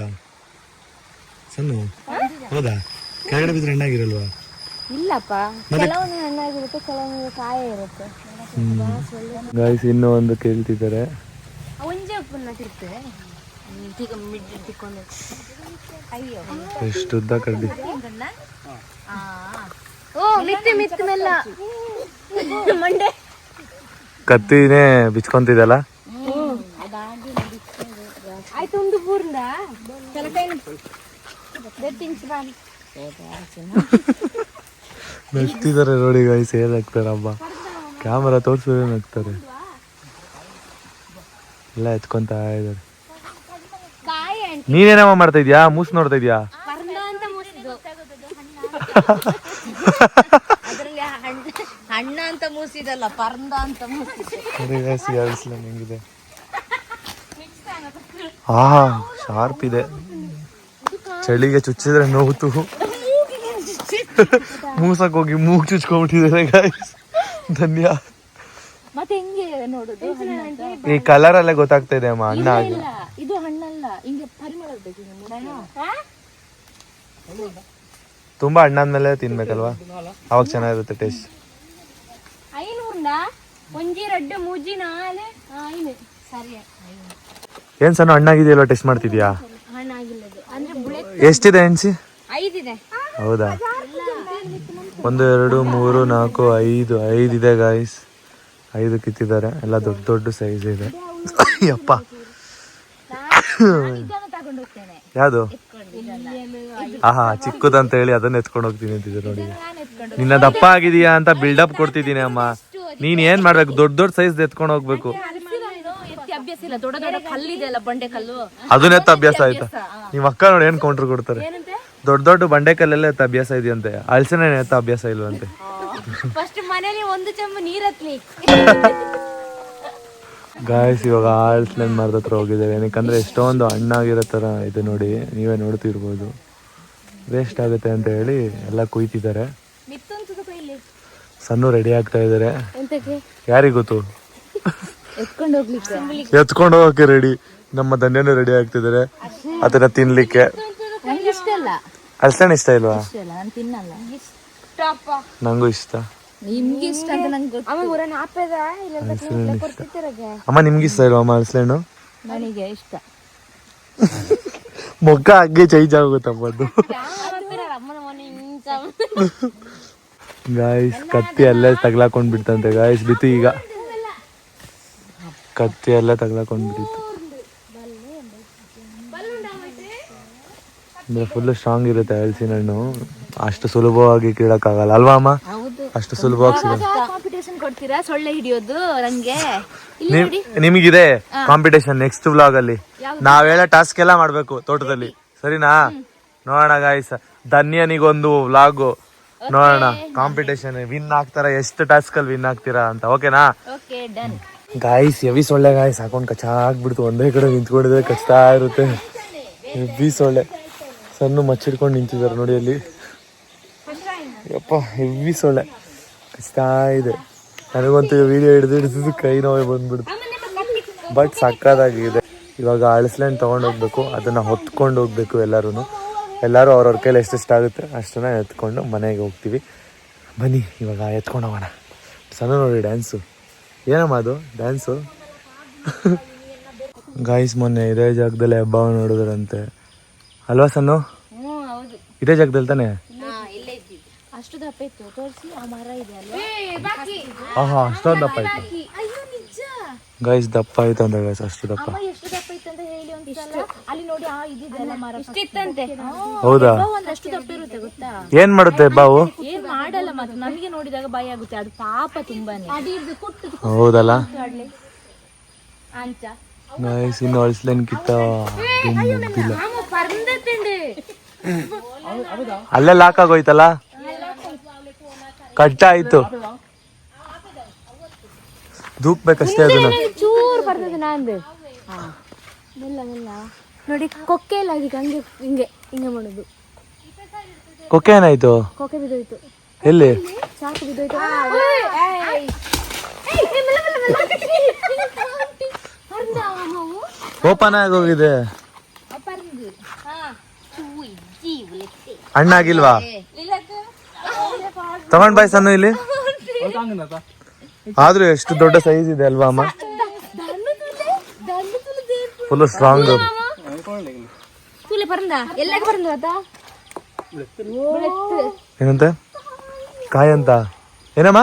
ಸಣ್ಣ ಹೌದಾ? ಕೆಳಗಡೆ ಬಿದ್ರೆ ಇಲ್ಲಪ್ಪ. ಕೆಲವೊಂದು ಹಣ್ಣಾಗಿರುತ್ತೆ ಕೆಲವೊಂದು ಕಾಯೇ ಇರುತ್ತೆ. ಗಾಯ್ಸ್ ಇನ್ನೂ ಒಂದು ಕೇಳ್ತಿದ್ದಾರೆ. ಒಂಜೆ ಉಪ್ಪನ್ನ ತಿರ್ತೇವೆ ಈಗ ಮಿಡ್ ತಿಕ್ಕೊಂಡು. ಅಯ್ಯೋ. ಎಷ್ಟು ಉದ್ದ ಕಡ್ಡಿ. ಓ ಮಿತ್ತು ಮಿತ್ತು ಮೆಲ್ಲ. ಮಂಡೆ ಕತ್ತಿನೇ ಬಿಚ್ಕೊಂತಿದಲ್ಲ ಆಯ್ತು ಒಂದು ಪೂರ್ಣ ಕೆಲಕೈನ ಬೆಟ್ಟಿಂಗ್ಸ್ ಬಾರಿ ನಗ್ತಿದ್ದಾರೆ ನೋಡಿ ಗಾಯ್ಸ್ ಏನ್ ಅಮ್ಮ ಹಬ್ಬ? ಕ್ಯಾಮರಾ ತೋರ್ಸಿದ್ರೆ ನಗ್ತಾರೆ ಎಲ್ಲ ಎತ್ಕೊಂತ ಇದಾರೆ ಕಾಯಿ ನೀನೇನಮ್ಮ ಮಾಡ್ತಾ ಇದೀಯಾ? ಮೂಸ್ ನೋಡ್ತಾ ಇದೀಯಾ? ಪರ್ಣ ಅಂತ ಮೂಸಿದಲ್ಲ ಪರ್ಂದ ಹೆಂಗಿದೆ. ಆ ಶಾರ್ಪ್ ಇದೆ. ಚಳಿಗೆ ಚುಚ್ಚಿದ್ರೆ ನೋವುತು ಮೂಸಕ್ ಹೋಗಿ ಮೂಗ್ ಚುಚ್ಕೊಂಡ್ಬಿಟ್ಟಿದ್ದಾರೆ ಗಾಯ್ಸ್ ಧನ್ಯ. ಮತ್ತೆ ಹೆಂಗೆ ನೋಡುದು ಈ ಕಲರ್ ಅಲ್ಲೇ ಗೊತ್ತಾಗ್ತಾ ಇದೆ ಅಮ್ಮ ಅಣ್ಣ ಆಗಿ ಇಲ್ಲ. ಇದು ಹಣ್ಣಲ್ಲ. ಹಿಂಗೆ ಪರಿಮಳ ಬೇಕು ತುಂಬಾ ಹಣ್ಣಾದ್ಮೇಲೆ ತಿನ್ಬೇಕಲ್ವಾ? ಅವಾಗ ಚೆನ್ನಾಗಿರುತ್ತೆ ಟೇಸ್ಟ್ ಐನೂರ್ನ? ಒಂಜಿ ರಡ್ಡು ಮೂಜಿ ನಾಲೆ? ಐನು ಸರಿ ಏನ್ ಸಣ್ಣ ಹಣ್ಣಾಗಿದೆಯಲ್ವಾ ಟೆಸ್ಟ್ ಮಾಡ್ತಿದ್ಯಾ? ಎಷ್ಟಿದೆ ಎಣ್ಸಿ? ಹೌದಾ? ಒಂದು ಎರಡು ಮೂರು ನಾಲ್ಕು ಐದು ಐದು ಇದೆ ಗಾಯ್ಸ್ ಐದು ಕಿತ್ತಿದ್ದಾರೆ. ಎಲ್ಲ ದೊಡ್ಡ ದೊಡ್ಡ ಸೈಜ್ ಇದೆ. ಯಪ್ಪ. ಯಾವುದು? ಆಹಾ ಚಿಕ್ಕದಂತ ಹೇಳಿ ಅದನ್ನ ಎತ್ಕೊಂಡು ಹೋಗ್ತೀನಿ ಅಂತಿದ್ರು ನೋಡಿ. ನಿನ್ನ ದಪ್ಪ ಆಗಿದೀಯಾ ಅಂತ ಬಿಲ್ಡಪ್ ಕೊಡ್ತಿದ್ದೀನಿ ಅಮ್ಮ. ನೀನ್ ಏನ್ ಮಾಡ್ಬೇಕು? ದೊಡ್ಡ ದೊಡ್ಡ ಸೈಜ್ ಎತ್ಕೊಂಡು ಹೋಗ್ಬೇಕು. ಇಲ್ಲ ದೊಡ್ಡ ದೊಡ್ಡ ಕಲ್ಲಿದೆ ಅಲ್ಲ ಬಂಡೆ ಕಲ್ಲು. ಅದನ್ನ ಎತ್ತ ಅಭ್ಯಾಸ ಆಯ್ತಾ? ನಿಮ್ಮ ಅಕ್ಕ ನೋಡಿ ಏನ್ ಕೌಂಟ್ರ್ ಕೊಡ್ತಾರೆ? ದೊಡ್ಡ ದೊಡ್ಡ ಬಂಡೆ ಕಲ್ಲೆಲ್ಲ ಎತ್ತ ಅಭ್ಯಾಸ ಇದೆಯಂತೆ? ಅಳ್ಸನೆ ಎತ್ತ ಅಭ್ಯಾಸ ಇಲ್ವಂತೆ? ಫಸ್ಟ್ ಮನೇಲಿ ಒಂದು ಚೆಂಬು ನೀರ್ ಹತ್ಲಿ. ಗಾಯ್ಸ್ ಇವಾಗ ಆಲ್ಸ್ಲೆಂಡ್ ಮರದ ಹತ್ರ ಹೋಗಿದ್ದೇವೆ. ಏನಕ್ಕಂದ್ರೆ ಎಷ್ಟೊಂದು ಹಣ್ಣಾಗಿರೋ ತರ ಇದೆ ನೋಡಿ. ನೀವೇ ನೋಡ್ತಿರ್ಬೋದು. ವೇಸ್ಟ್ ಆಗುತ್ತೆ ಅಂತ ಹೇಳಿ ಎಲ್ಲ ಕುಯ್ತಿದ್ದಾರೆ. ಸಣ್ಣ ರೆಡಿ ಆಗ್ತಾ ಇದ್ದಾರೆ. ಎಂತಕ್ಕೆ? ಯಾರಿಗ್ ಗೊತ್ತು? ಎತ್ಕೊಂಡು ಹೋಗಕ್ಕೆ ರೆಡಿ ನಮ್ಮ ಧನ್ಯನು ರೆಡಿ ಆಗ್ತಿದ್ದಾರೆ ಅದನ್ನ ತಿನ್ಲಿಕ್ಕೆ. ಇಷ್ಟ ಅಲ್ಸಣ್ಣ ಇಷ್ಟ ಇಲ್ವಾ? ಇಷ್ಟ ಅಲ್ಲ ನಾನು ತಿನ್ನಲ್ಲ. ಟಾಪ ನಂಗೂ ಇಷ್ಟ. ನಿಮ್ಗೆ ಇಷ್ಟ ಅಂತ ನಂಗೆ ಗೊತ್ತು. ಅಮ್ಮ ಊರನ್ನ ಆಪೇದ ಇಲ್ಲ ಹಲಸಿನಹಣ್ಣು ಅಮ್ಮ ನಿಮ್ಗೆ ಇಷ್ಟ ಇಲ್ವಾ ಅಮ್ಮ ಅಲ್ಸಣ್ಣು? ನನಗೆ ಇಷ್ಟ. ಮೊಗ್ಗ ಹಂಗೆ ಚೇಂಜ್ ಆಗುತ್ತಮ್ಮ ಅದು. ಅಮ್ಮನ ಮನೆ ಇಂಚ? ಗಾಯ್ಸ್ ಕತ್ತಿ ಅಲ್ಲೇ ತಗ್ಲಾಕೊಂಡ್ ಬಿಡ್ತಂತೆ. ಗಾಯ್ಸ್ ಬಿತ್ತು ಈಗ. ಕತ್ತಿ ಎಲ್ಲ ತಗೊಂಡ್ಬಿಟ್ಟಿತ್ತು ಅಂದ್ರೆ ಫುಲ್ ಸ್ಟ್ರಾಂಗ್ ಇರುತ್ತೆ ಹಲಸಿನ ಹಣ್ಣು ಅಷ್ಟು ಸುಲಭವಾಗಿ ಕೀಳಕ್ಕಾಗಲ್ಲ. ಅಲ್ವಾ ಅಮ್ಮ? ಅಷ್ಟು ಸುಲಭವಾಗಿ ಸೊಳ್ಳೆ ಹಿಡಿಯೋದು ನಿಮಗಿದೆ ಕಾಂಪಿಟೇಷನ್ ನೆಕ್ಸ್ಟ್ ವ್ಲಾಗ್ ಅಲ್ಲಿ. ನಾವ್ ಹೇಳೋ ಟಾಸ್ಕ್ ಎಲ್ಲ ಮಾಡ್ಬೇಕು ತೋಟದಲ್ಲಿ. ಸರಿನಾ? ನೋಡೋಣ ಗಾಯ್ಸ್ ಧನ್ಯನಿಗೊಂದು ವ್ಲಾಗ್ ನೋಡೋಣ. ಕಾಂಪಿಟೇಷನ್ ವಿನ್ ಆಗ್ತಾರ? ಎಷ್ಟು ಟಾಸ್ಕ್ ಅಲ್ಲಿ ವಿನ್ ಆಗ್ತೀರಾ ಅಂತ. ಓಕೆನಾ ಗಾಯ್ಸ್ ಎವಿ ಸೊಳ್ಳೆ ಗಾಯ್ಸ್ ಹಾಕೊಂಡು ಕಚ್ಚ ಆಗ್ಬಿಡ್ತು ಒಂದೇ ಕಡೆ ನಿಂತ್ಕೊಂಡಿದ್ರೆ ಕಚ್ತಾ ಇರುತ್ತೆ. ಹೆವಿ ಸೊಳ್ಳೆ ಸಣ್ಣ ಮಚ್ಚಿಡ್ಕೊಂಡು ನಿಂತಿದ್ದಾರೆ ನೋಡಿ ಅಲ್ಲಿ. ಯಪ್ಪ ಹೆವಿ ಸೊಳ್ಳೆ ಕಚ್ತಾ ಇದೆ. ನನಗಂತೂ ವಿಡಿಯೋ ಹಿಡಿದು ಹಿಡಿದು ಕೈ ನೋವೇ ಬಂದ್ಬಿಡ್ತು. ಬಟ್ ಸಕ್ಕದಾಗಿದೆ ಇವಾಗ ಅಳಸ್ಲೆಂಡ್ ತಗೊಂಡು ಹೋಗ್ಬೇಕು. ಅದನ್ನ ಹೊತ್ಕೊಂಡು ಹೋಗ್ಬೇಕು ಎಲ್ಲರೂ ಎಲ್ಲರೂ ಅವ್ರವ್ರ ಕೈಲಿ ಎಷ್ಟೆಷ್ಟು ಆಗುತ್ತೆ ಅಷ್ಟನ್ನ ಎತ್ಕೊಂಡು ಮನೆಗೆ ಹೋಗ್ತೀವಿ. ಬನ್ನಿ, ಇವಾಗ ಎತ್ಕೊಂಡು ಹೋಗೋಣ. ಸಣ್ಣ ನೋಡಿ ಡ್ಯಾನ್ಸು ಏನಮ್ಮ ಅದು? ಡ್ಯಾನ್ಸು ಗಾಯ್ಸ್ ಮೊನ್ನೆ ಇದೇ ಜಾಗದಲ್ಲಿ ಹಬ್ಬ ನೋಡಿದ್ರಂತೆ. ಅಲ್ವಾ ಸನ್ನು? ಹೌದು. ಇದೇ ಜಾಗದಲ್ಲಿ ತಾನೆ? ಹಾ ಇಲ್ಲೇ ಇದ್ದಿದ್ದು ಅಷ್ಟು ದಪ್ಪ ಇತ್ತು. ತೋರಿಸಿ ಆ ಮರ ಇದೆ ಅಲ್ವಾ? ಆಹಾ ಅಷ್ಟೊಂದು ದಪ್ಪ ನಿಜ. ಗೈಸ್ ದಪ್ಪ ಆಯ್ತು ಅಂದ್ರೆ ಗೈಸ್ ಅಷ್ಟು ದಪ್ಪ. ಅಲ್ಲಿ ನೋಡಿ ಆ ಇದಿದೆಲ್ಲ ಮರ ಇಷ್ಟಿತ್ತಂತೆ. ಹೌದಾ. ಹೆಬ್ಬಾವು ಒಂದಷ್ಟು ದಪ್ಪ ಇರುತ್ತೆ ಗೊತ್ತಾ? ಏನ್ ಮಾಡುತ್ತೆ ಬಾವು? ಏನ್ ಮಾಡಲ್ಲ ಮತ್ತೆ ನಮಗೆ ನೋಡಿದಾಗ ಭಯ ಆಗುತ್ತೆ. ಅದು ಪಾಪ ತುಂಬಾನೇ. ಕುಟ್ಟು ಹೌದಲ್ಲ? ಅಂಚ. ಇನ್ನು ಮುಗ್ದಿಲ್ಲ ಅಲ್ಲೇ ಲಾಕ್ ಆಗೋಯ್ತಲ್ಲ? ಕಟ್ಟ ಆಯ್ತು. ದೂಕ್ಬೇಕಷ್ಟೇ ಅದನ್ನ. ಚೂರು ಬರ್ತದೆ ನಂದು ಮೆಲ್ಲ ಮೆಲ್ಲ. ನೋಡಿ ಕೊಕ್ಕೆ ಇಲ್ಲ ಅದಕ್ಕೆ ಹಂಗೆ ಹಿಂಗೆ ಹಿಂಗೆ ಮಾಡೋದು. ಕೊಕ್ಕೆ ಏನಾಯ್ತು? ಕೊಕ್ಕೆ ಬಿದ್ದೋಯ್ತು. ಎಲ್ಲಿ? ಚಾಕು ಬಿದ್ದೋಯ್ತು. ಓಪನ್ ಆಗೋಗಿದೆ ಹಣ್ಣಾಗಿಲ್ವಾ ತಗೊಂಡ್ ಬಾಯ್ ಸಣ್ಣ ಇಲ್ಲಿ. ಆದ್ರೂ ಎಷ್ಟು ದೊಡ್ಡ ಸೈಜ್ ಇದೆ ಅಲ್ವಾ ಅಮ್ಮ? Full strong ಕೂಲೆ ಪರಂದ? ಎಲ್ಲಕ್ಕೆ ಪರಂದ ಅದ? ಏನಂತ? ಕಾಯಿ ಅಂತ? ಏನಮ್ಮ?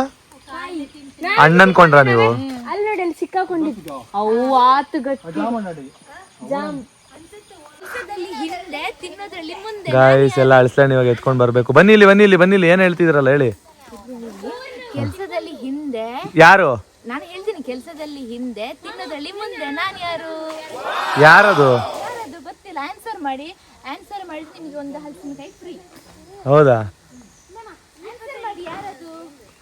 ಹಣ್ಣು ಅನ್ಕೊಂಡ್ರ ನೀವು? ಅಲ್ಲಿ ನೋಡಿ ಅಲ್ಲಿ ಸಿಕ್ಕಾಕೊಂಡಿದ್ದು. ಅವು ಆತು ಗಟ್ಟಿ. ಜಾಮ್. ಹಿಂದೆ ತಿನ್ನೋದ್ರಲ್ಲಿ ಮುಂದೆ. ಗಾಯ್ಸ್ ಎಲ್ಲ ಅಳಿಸ್ಲಾಂಡ್ ಇವಾಗ ಎತ್ಕೊಂಡ್ ಬರ್ಬೇಕು. ಬನ್ನಿ ಇಲ್ಲಿ ಬನ್ನಿ ಇಲ್ಲಿ ಬನ್ನಿ ಇಲ್ಲಿ. ಏನ್ ಹೇಳ್ತಿದ್ರಲ್ಲ ಹೇಳಿ. ಕೆಲಸದಲ್ಲಿ ಹಿಂದೆ. ಯಾರು? ನಾನು ಹೇಳ್ತೀನಿ ಕೆಲಸದಲ್ಲಿ ಹಿಂದೆ ತಿನ್ನೋದ್ರಲ್ಲಿ ಮುಂದೆ. ನಾನು ಯಾರು? ಯಾರದು? ಯಾರದು ಗೊತ್ತಿಲ್ಲ. ಆನ್ಸರ್ ಮಾಡಿ. ಆನ್ಸರ್ ಮಾಡಿ ನಿಮ್ಗೆ ಒಂದು ಹಲಸಿನಕಾಯಿ ಫ್ರೀ ಹೌದಾ? ಆನ್ಸರ್ ಮಾಡಿ ಯಾರದು?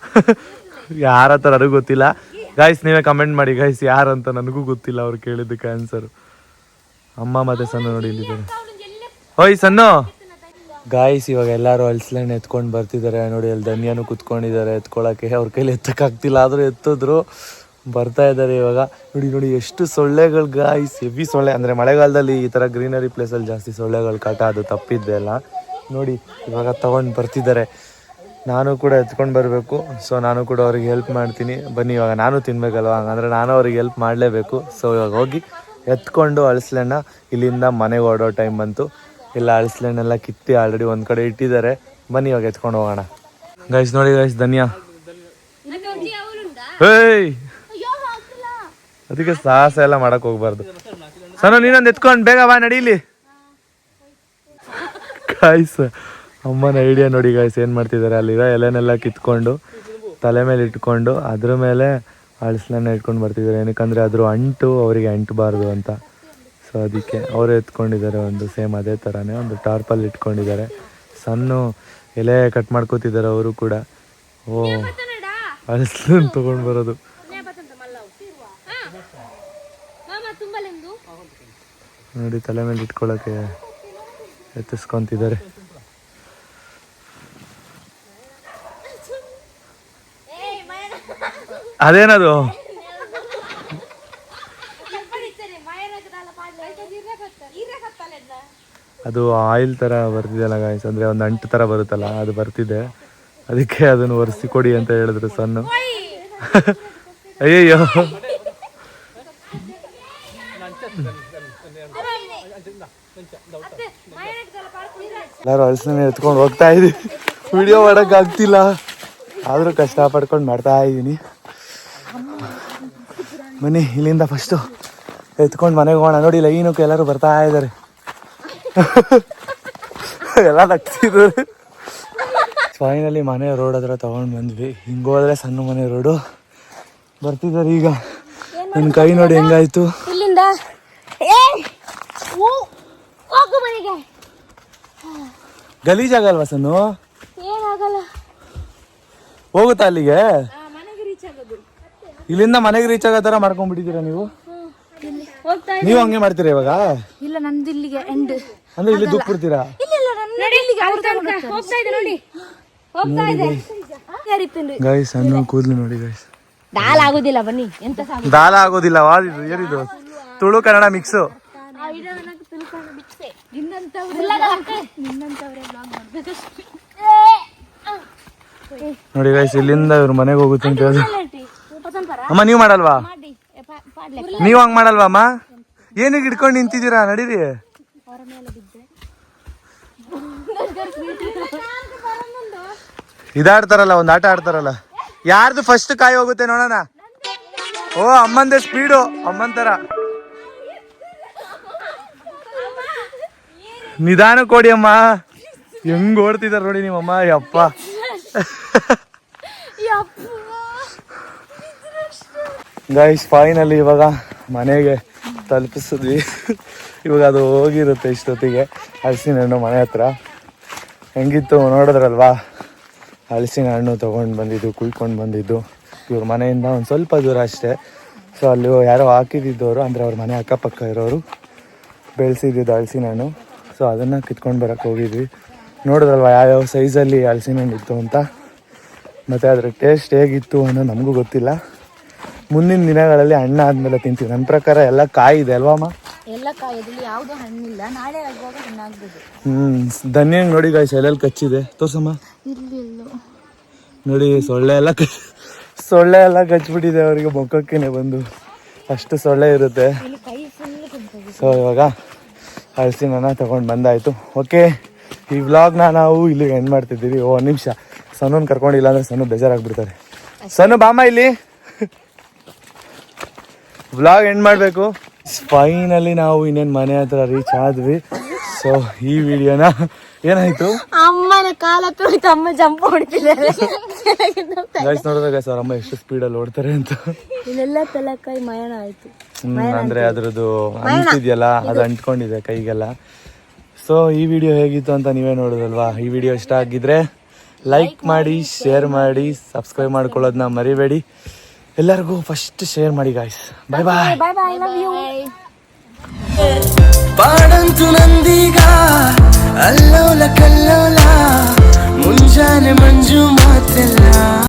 ಯಾರ ಹತ್ರ ನನಗೂ ಗೊತ್ತಿಲ್ಲ. ಗಾಯ್ಸ್ ನೀವೇ ಕಮೆಂಟ್ ಮಾಡಿ ಗೈಸ್ ಯಾರಂತ ನನಗೂ ಗೊತ್ತಿಲ್ಲ ಅವ್ರು ಕೇಳಿದ್ದಕ್ಕೆ ಆನ್ಸರ್ ಅಮ್ಮ ಮತ್ತೆ ಸಣ್ಣ ನೋಡಿ ಇಲ್ಲಿದ್ದಾರೆ. ಓಯ್ ಸಣ್ಣು! ಗಾಯ್ಸ್ ಇವಾಗ ಎಲ್ಲರೂ ಅಲ್ಸ್ಲ್ಯಾಂಡ್ ಎತ್ಕೊಂಡು ಬರ್ತಿದ್ದಾರೆ ನೋಡಿ, ಅಲ್ಲಿ ಧನ್ಯಾನು ಕುತ್ಕೊಂಡಿದ್ದಾರೆ ಎತ್ಕೊಳಕ್ಕೆ ಅವ್ರ ಕೈಲಿ ಎತ್ತಕ್ಕಾಗ್ತಿಲ್ಲ ಆದರೂ ಎತ್ತಿದ್ರು. ಬರ್ತಾ ಇದ್ದಾರೆ ಇವಾಗ. ನೋಡಿ ನೋಡಿ, ಎಷ್ಟು ಸೊಳ್ಳೆಗಳು ಗಾಯ್ಸ್ ಹೆವಿ ಸೊಳ್ಳೆ. ಅಂದ್ರೆ ಮಳೆಗಾಲದಲ್ಲಿ ಈ ತರ ಗ್ರೀನರಿ ಪ್ಲೇಸಲ್ಲಿ ಜಾಸ್ತಿ ಸೊಳ್ಳೆಗಳು ಕಾಟ, ಅದು ತಪ್ಪಿದ್ದೆ ಅಲ್ಲ ನೋಡಿ, ಇವಾಗ ತಗೊಂಡು ಬರ್ತಿದ್ದಾರೆ ನಾನು ಕೂಡ ಎತ್ಕೊಂಡು ಬರಬೇಕು. ಸೊ ನಾನು ಕೂಡ ಅವ್ರಿಗೆ ಹೆಲ್ಪ್ ಮಾಡ್ತೀನಿ. ಬನ್ನಿ, ಇವಾಗ ನಾನು ತಿನ್ಬೇಕಲ್ವ? ಹಂಗಂದ್ರೆ ನಾನು ಅವ್ರಿಗೆ ಹೆಲ್ಪ್ ಮಾಡಲೇಬೇಕು. ಸೊ ಇವಾಗ ಹೋಗಿ ಎತ್ಕೊಂಡು ಅಳಿಸ್ಲೆಣ್ಣ ಇಲ್ಲಿಂದ ಮನೆಗೆ ಓಡೋ ಟೈಮ್ ಬಂತು. ಇಲ್ಲ ಅಳಿಸ್ಲೆಣ್ಣೆಲ್ಲ ಕಿತ್ತಿ ಆಲ್ರೆಡಿ ಒಂದು ಕಡೆ ಇಟ್ಟಿದ್ದಾರೆ. ಬನ್ನಿ, ಇವಾಗ ಎತ್ಕೊಂಡು ಹೋಗೋಣ. ಗೈಸ್ ನೋಡಿ ಗೈಸ್ ಧನ್ಯಾ. ಅದಕ್ಕೆ ಸಾಹಸ ಎಲ್ಲ ಮಾಡಕ್ ಹೋಗ್ಬಾರ್ದು. ಸಣ್ಣ ನೀನೊಂದು ಎತ್ಕೊಂಡು ಬೇಗ ಬಾ ನಡೀಲಿ ಗಾಯ್ಸ್ ಅಮ್ಮನ ಐಡಿಯಾ ನೋಡಿ ಗಾಯ್ಸ್ ಏನು ಮಾಡ್ತಿದ್ದಾರೆ? ಅಲ್ಲಿರೋ ಎಲೆನೆಲ್ಲ ಕಿತ್ಕೊಂಡು, ತಲೆ ಮೇಲೆ ಇಟ್ಕೊಂಡು, ಅದ್ರ ಮೇಲೆ ಅಳಿಸ್ಲನ್ನ ಇಟ್ಕೊಂಡು ಬರ್ತಿದ್ದಾರೆ. ಏನಕ್ಕಂದ್ರೆ, ಅದ್ರ ಅಂಟು ಅವರಿಗೆ ಅಂಟಬಾರ್ದು ಅಂತ. ಸೊ ಅದಕ್ಕೆ ಅವರೇ ಎತ್ಕೊಂಡಿದ್ದಾರೆ ಒಂದು ಸೇಮ್ ಅದೇ ಥರನೇ ಒಂದು ಟಾರ್ಪಲ್ ಇಟ್ಕೊಂಡಿದ್ದಾರೆ. ಸಣ್ಣ ಎಲೆ ಕಟ್ ಮಾಡ್ಕೋತಿದ್ದಾರೆ ಅವರು ಕೂಡ. ಓ ಅಳಿಸ್ಲನ್ನ ತೊಗೊಂಡು ಬರೋದು. ನೋಡಿ ತಲೆ ಮೇಲೆ ಇಟ್ಕೊಳ್ಳೋಕೆ ಎತ್ತಿಸ್ಕೊಂತಿದ್ದಾರೆ. ಅದೇನದು? ಅದು ಆಯಿಲ್ ತರ ಬರ್ತಿದೆಯಲ್ಲ ಗಾಯ್ಸ್ ಅಂದ್ರೆ ಒಂದು ಅಂಟು ತರ ಬರುತ್ತಲ್ಲ, ಅದು ಬರ್ತಿದೆ. ಅದಕ್ಕೆ ಅದನ್ನು ಒರೆಸಿ ಕೊಡಿ ಅಂತ ಹೇಳಿದ್ರು ಸಣ್ಣ ಅಯ್ಯಯ್ಯೋ. ಎಲ್ಲರೂ ಅಳಸನೆ ಎತ್ಕೊಂಡು ಹೋಗ್ತಾ ಇದೀವಿ ವಿಡಿಯೋ ಮಾಡಕ್ ಆಗ್ತಿಲ್ಲ. ಆದ್ರೂ ಕಷ್ಟ ಪಡ್ಕೊಂಡು ಮಾಡ್ತಾ ಇದ್ದೀನಿ. ಮನೆ ಇಲ್ಲಿಂದ ಫಸ್ಟು ಎತ್ಕೊಂಡು ಮನೆಗೆ ಹೋಗೋಣ. ನೋಡಿ, ಲೈನಕ್ಕೆ ಎಲ್ಲರೂ ಬರ್ತಾ ಇದ್ದಾರೆ. ಎಲ್ಲ ನಗ್ತಿದ್ರು ಫೈನಲಿ ಮನೆ ರೋಡ್ ಹತ್ರ ತಗೊಂಡು ಬಂದ್ವಿ. ಹಿಂಗೆ ಹೋದ್ರೆ ಸಣ್ಣ ಮನೆ ರೋಡು ಬರ್ತಿದಾರೆ ಈಗ. ನಿನ್ ಕೈ ನೋಡಿ ಹೆಂಗಾಯ್ತು? ಇಲ್ಲಿಂದ? ಏ! ಓ ಹೋಗು ಮನೆಗೆ. ಗಲೀಜಾಗಲ್ವಾ ಸಣ್ಣ ಹೋಗುತ್ತಾ ಅಲ್ಲಿಗೆ? ಇಲ್ಲಿಂದ ಮನೆಗೆ ರೀಚ್ ಆಗೋ ಥರ ಮಾಡ್ಕೊಂಡ್ಬಿಟ್ಟಿದ್ದೀರಾ ನೀವು? ಹೋಗ್ತಾ ನೀವು ಹಂಗೆ ಮಾಡ್ತೀರಾ ಇವಾಗ? ಇಲ್ಲ ನಂದು ಇಲ್ಲಿಗೆ ಎಂಡ್ ಅಂದ್ರೆ ಇಲ್ಲಿ ದುಃಖ ಬಿಡ್ತೀರಾ ಇಲ್ಲ ಇಲ್ಲ ನನ್ನ ಇಲ್ಲಿಗೆ ಅವ್ರು ತಗೊಂಡು ಹೋಗ್ತಾರೆ. ಹೋಗ್ತಾ ಇದೆ ನೋಡಿ. ಹೋಗ್ತಾ ಇದೆ. ಯಾರಿತ್ತು ಗೈಸ್ ಅನ್ನು ಕೂದಲು ನೋಡಿ ಗೈಸ್ ದಾಲ್ ಆಗೋದಿಲ್ಲ ಬನ್ನಿ. ಎಂತ ದಾಲ ಆಗೋದಿಲ್ಲ ವಾದಿದು ಏನಿದು? ತುಳು ಕನ್ನಡ ಮಿಕ್ಸು ನೋಡಿ ಗೈಸ್ ಇಲ್ಲಿಂದ ಇವ್ರ ಮನೆಗೆ ಹೋಗುತ್ತೆ ಅಂತ ಹೇಳಿ ಅಮ್ಮ ನೀವು ಮಾಡಲ್ವಾ? ನೀವು ಹಂಗ್ ಮಾಡಲ್ವಾ ಅಮ್ಮ? ಏನಿಗೆ ಹಿಡ್ಕೊಂಡು ನಿಂತಿದ್ದೀರಾ? ನಡೀರಿ. ಇದಾಡ್ತಾರಲ್ಲ, ಒಂದು ಆಟ ಆಡ್ತಾರಲ್ಲ. ಯಾರ್ದು ಫಸ್ಟ್ ಕಾಯಿ ಹೋಗುತ್ತೆ ನೋಡೋಣ. ಓ, ಅಮ್ಮಂದೇ ಸ್ಪೀಡು ಅಮ್ಮಂತರ ತರ. ನಿಧಾನ ಕೊಡಿ ಅಮ್ಮ. ಹೆಂಗ್ ಓಡ್ತಿದಾರ ನೋಡಿ ನಿಮ್ಮಮ್ಮ ಯಪ್ಪ. ಗೈಸ್ ಫೈನಲಿ ಇವಾಗ ಮನೆಗೆ ತಲುಪಿಸಿದ್ವಿ. ಇವಾಗ ಅದು ಹೋಗಿರುತ್ತೆ ಇಷ್ಟೊತ್ತಿಗೆ. ಹಲಸಿನ ಹಣ್ಣು ಮನೆ ಹತ್ರ. ಹೆಂಗಿತ್ತು ನೋಡಿದ್ರಲ್ವಾ? ಹಲಸಿನ ಹಣ್ಣು ತೊಗೊಂಡು ಬಂದಿದ್ದು ಕುಳ್ಕೊಂಡು ಬಂದಿದ್ದು. ಇವ್ರ ಮನೆಯಿಂದ ಒಂದು ಸ್ವಲ್ಪ ದೂರ ಅಷ್ಟೇ. ಸೊ ಅಲ್ಲಿ ಯಾರೋ ಹಾಕಿದ್ದಿದ್ದವರು ಅಂದರೆ ಅವ್ರ ಮನೆ ಅಕ್ಕಪಕ್ಕ ಇರೋರು ಬೆಳೆಸಿದ್ದಿದ್ದು ಹಲಸಿನ ಹಣ್ಣು. ಸೊ ಅದನ್ನು ಕಿತ್ಕೊಂಡು ಬರೋಕ್ಕೆ ಹೋಗಿದ್ವಿ. ನೋಡಿದ್ರಲ್ವ ಯಾವ್ಯಾವ ಸೈಜಲ್ಲಿ ಹಲಸಿನ ಹಣ್ಣು ಇತ್ತು ಅಂತ? ಮತ್ತು ಅದ್ರ ಟೇಸ್ಟ್ ಹೇಗಿತ್ತು ಅನ್ನೋ ನಮಗೂ ಗೊತ್ತಿಲ್ಲ. ಮುಂದಿನ ದಿನಗಳಲ್ಲಿ ಹಣ್ಣು ಆದಮೇಲೆ ತಿಂತೀವಿ. ನನ್ನ ಪ್ರಕಾರ ಎಲ್ಲ ಕಾಯಿ ಇದೆ ಅಲ್ವಮ್ಮ ಎಲ್ಲ ಕಾಯದಲ್ಲಿ ಯಾವ್ದು ಹಣ್ಣಿಲ್ಲ. ನಾಳೆ ಆಗುವಾಗ ಹಣ್ಣಾಗ್ಬೋದು. ಹ್ಞೂ ಧನ್ಯಂಗೆ ನೋಡಿ ಗಾಯ್ಸ್ ಎಲ್ಲೆಲ್ಲಿ ಕಚ್ಚಿದೆ. ತೋರ್ಸಮ್ಮ. ಇಲ್ಲಿ ಎಲ್ಲೋ. ನೋಡಿ ಸೊಳ್ಳೆ ಎಲ್ಲ ಕ ಸೊಳ್ಳೆ ಎಲ್ಲ ಕಚ್ಬಿಟ್ಟಿದೆ ಅವರಿಗೆ ಮೊಕ್ಕಕ್ಕೇನೆ ಬಂದು. ಅಷ್ಟು ಸೊಳ್ಳೆ ಇರುತ್ತೆ. ಇಲ್ಲಿ ಕೈ ಫುಲ್ ಸೊ ಇವಾಗ ಹಲಸಿನ ತಗೊಂಡು ಬಂದಾಯಿತು. ಓಕೆ ಈ ವ್ಲಾಗ್ನ ನಾವು ಇಲ್ಲಿ ಎಂಡ್ ಮಾಡ್ತಿದ್ದೀವಿ. ಓ ನಿಮಿಷ. ಸನ್ನನ್ ಕರ್ಕೊಂಡಿಲ್ಲ ಅಂದ್ರೆ ಸನು ಬೇಜಾರಾಗ್ಬಿಡ್ತಾರೆ. ಸನ್ನು ಬಾಮ ಇಲ್ಲಿ. ವ್ಲಾಗ್ ಎಂಡ್ ಮಾಡಬೇಕು. ಫೈನಲಿ ನಾವು ಇನ್ನೇನು ಮನೆ ಹತ್ರ ರೀಚ್ ಆದ್ವಿ. ಸೊ ಈ ವಿಡಿಯೋನ ಏನಾಯ್ತು? ಅಮ್ಮನ ಕಾಲ ಅಮ್ಮ ಜಂಪ್ ಹೊಡಿತಿದ್ದಾರೆ ಗೈಸ್ ನೋಡಿದಾಗ ಸರ್ ಅಮ್ಮ ಎಷ್ಟು ಸ್ಪೀಡಲ್ಲಿ ಓಡ್ತಾರೆ ಅಂತ. ಇಲ್ಲೆಲ್ಲ ತೆಲಕಾಯಿ ಮಯಣ ಆಯ್ತು. ಅಂದ್ರೆ ಅದ್ರದ್ದು ಅಂಟಿದ್ಯಲ್ಲ ಅದು ಅಂಟ್ಕೊಂಡಿದೆ ಕೈಗೆಲ್ಲ. ಸೊ ಈ ವಿಡಿಯೋ ಹೇಗಿತ್ತು ಅಂತ ನೀವೇ ನೋಡೋದಲ್ವಾ? ಈ ವಿಡಿಯೋ ಇಷ್ಟ ಆಗಿದ್ರೆ ಲೈಕ್ ಮಾಡಿ ಶೇರ್ ಮಾಡಿ ಸಬ್ಸ್ಕ್ರೈಬ್ ಮಾಡ್ಕೊಳ್ಳೋದನ್ನ ಮರಿಬೇಡಿ. ಎಲ್ಲರಿಗೂ ಫಸ್ಟ್ ಶೇರ್ ಮಾಡಿ guys bye bye bye bye love you ಪಾಡಂತು ನಂದೀಗ ಅಲ್ಲೋಲ ಕಲ್ಲೋಲ ಮುಂಜಾನೆ ಮಂಜು ಮಾತೆಲ್ಲ.